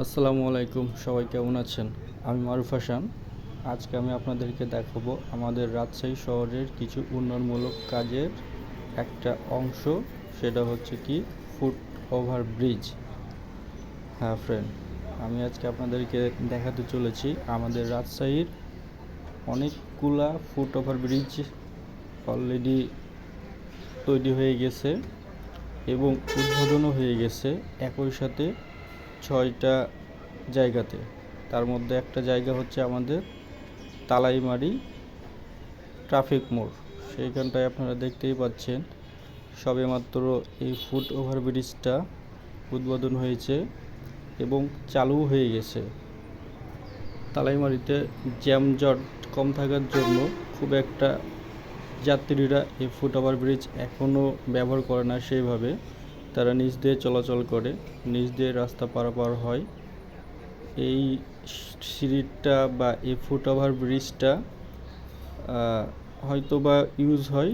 আসসালামু আলাইকুম, সবাই কেমন আছেন? আমি মারুফ হাসান। আজকে আমি আপনাদেরকে দেখাবো আমাদের রাজশাহী শহরের কিছু উন্নয়নমূলক কাজের একটা অংশ, সেটা হচ্ছে কি ফুট ওভার ব্রিজ। হ্যাঁ ফ্রেন্ড আমি আজকে আপনাদেরকে দেখাতে চলেছি আমাদের রাজশাহীর অনেকগুলা ফুট ওভার ব্রিজ অলরেডি তৈরি হয়ে গেছে এবং উদ্বোধনও হয়ে গেছে। একই সাথে ছয়টা জায়গাতে। তার মধ্যে একটা জায়গা হচ্ছে আমাদের তালাইমারি ট্রাফিক মোড়। সেইখানটায় আপনারা দেখতেই পাচ্ছেন সবেমাত্র এই ফুট ওভারব্রিজটা উদ্বোধন হয়েছে এবং চালু হয়ে গেছে। তালাইমারিতে জ্যামজট কম থাকার জন্য খুব একটা যাত্রীরা এই ফুট ওভারব্রিজ এখনও ব্যবহার করে না সেইভাবে। তারা নিজ দিয়ে চলাচল করে নিচ দিয়ে রাস্তা পারাপার হয়। এই সিঁড়িটা বা এই ফুট ওভার ব্রিজটা হয়তো বা ইউজ হয়,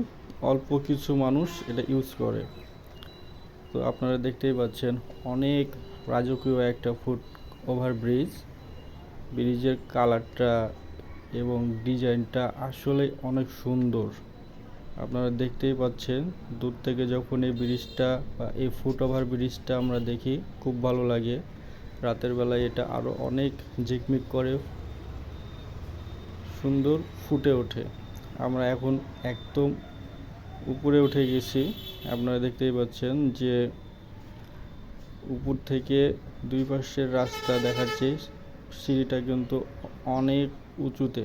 অল্প কিছু মানুষ এটা ইউজ করে। তো আপনারা দেখতেই পাচ্ছেন অনেক রাজকীয় একটা ফুট ওভার ব্রিজ ব্রিজের কালারটা এবং ডিজাইনটা আসলে অনেক সুন্দর। আপনারা দেখতেই পাচ্ছেন, দূর থেকে যখন এই ব্রিজটা বা এই ফুট ওভার ব্রিজটা আমরা দেখি, খুব ভালো লাগে। রাতের বেলায় এটা আরও অনেক ঝিকমিক করে, সুন্দর ফুটে ওঠে। আমরা এখন একদম উপরে উঠে গেছি। আপনারা দেখতেই পাচ্ছেন যে উপর থেকে দুই পাশের রাস্তা দেখাচ্ছে, সিঁড়িটা কিন্তু অনেক উঁচুতে।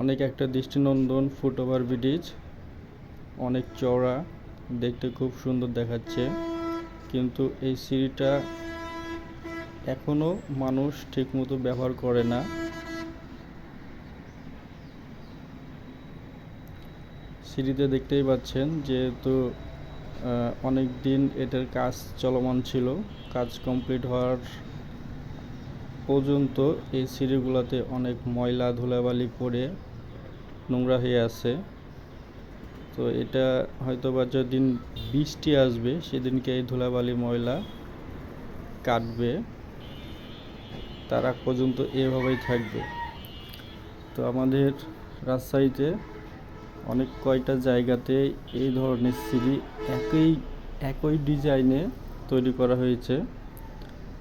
অনেক একটা দৃষ্টিনন্দন ফুট ওভার ব্রিজ অনেক চওড়া, দেখতে খুব সুন্দর দেখাচ্ছে। কিন্তু এই সিঁড়িটা এখনও মানুষ ঠিকমতো ব্যবহার করে না। সিঁড়িতে দেখতেই পাচ্ছেন যেহেতু অনেক দিন এটার কাজ চলমান ছিল, কাজ কমপ্লিট হওয়ার পর্যন্ত এই সিঁড়িগুলোতে অনেক ময়লা, ধুলাবালি পড়ে নোংরা হয়ে আছে। তো এটা হয়তো বা যেদিন বৃষ্টি আসবে, সেদিনকে এই ধুলাবালি ময়লা কাটবে। তারা পর্যন্ত এভাবেই থাকবে। তো আমাদের রাজশাহীতে অনেক কয়টা জায়গাতে এই ধরনের সিঁড়ি একই একই ডিজাইনে তৈরি করা হয়েছে।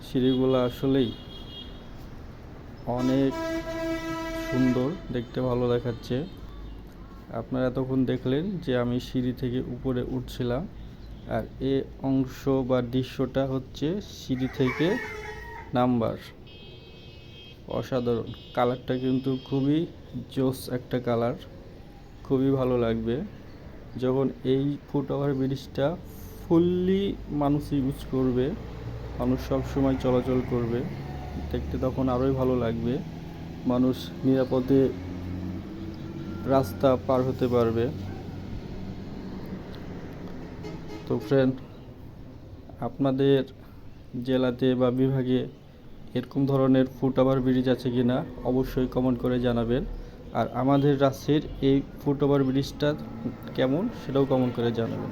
সিঁড়িগুলো আসলেই অনেক সুন্দর, দেখতে ভালো দেখাচ্ছে। আপনারা এতক্ষণ দেখলেন যে আমি সিঁড়ি থেকে উপরে উঠছিলাম আর এ অংশ বা দৃশ্যটা হচ্ছে সিঁড়ি থেকে নাম্বার। অসাধারণ। কালারটা কিন্তু খুবই জোস একটা কালার। খুবই ভালো লাগবে। যখন এই ফুট ওভার ব্রিজটা ফুললি মানুষ ইউজ করবে, মানুষ সব সময় চলাচল করবে, দেখতে তখন আরোই ভালো লাগবে। মানুষ নিরাপদে রাস্তা পার হতে পারবে। তো ফ্রেন্ড আপনাদের জেলাতে বা বিভাগে এরকম ধরনের ফুট ওভার ব্রিজ আছে কি না অবশ্যই কমেন্ট করে জানাবেন। আর আমাদের রাজ্যের এই ফুট ওভার ব্রিজটা কেমন সেটাও কমেন্ট করে জানাবেন।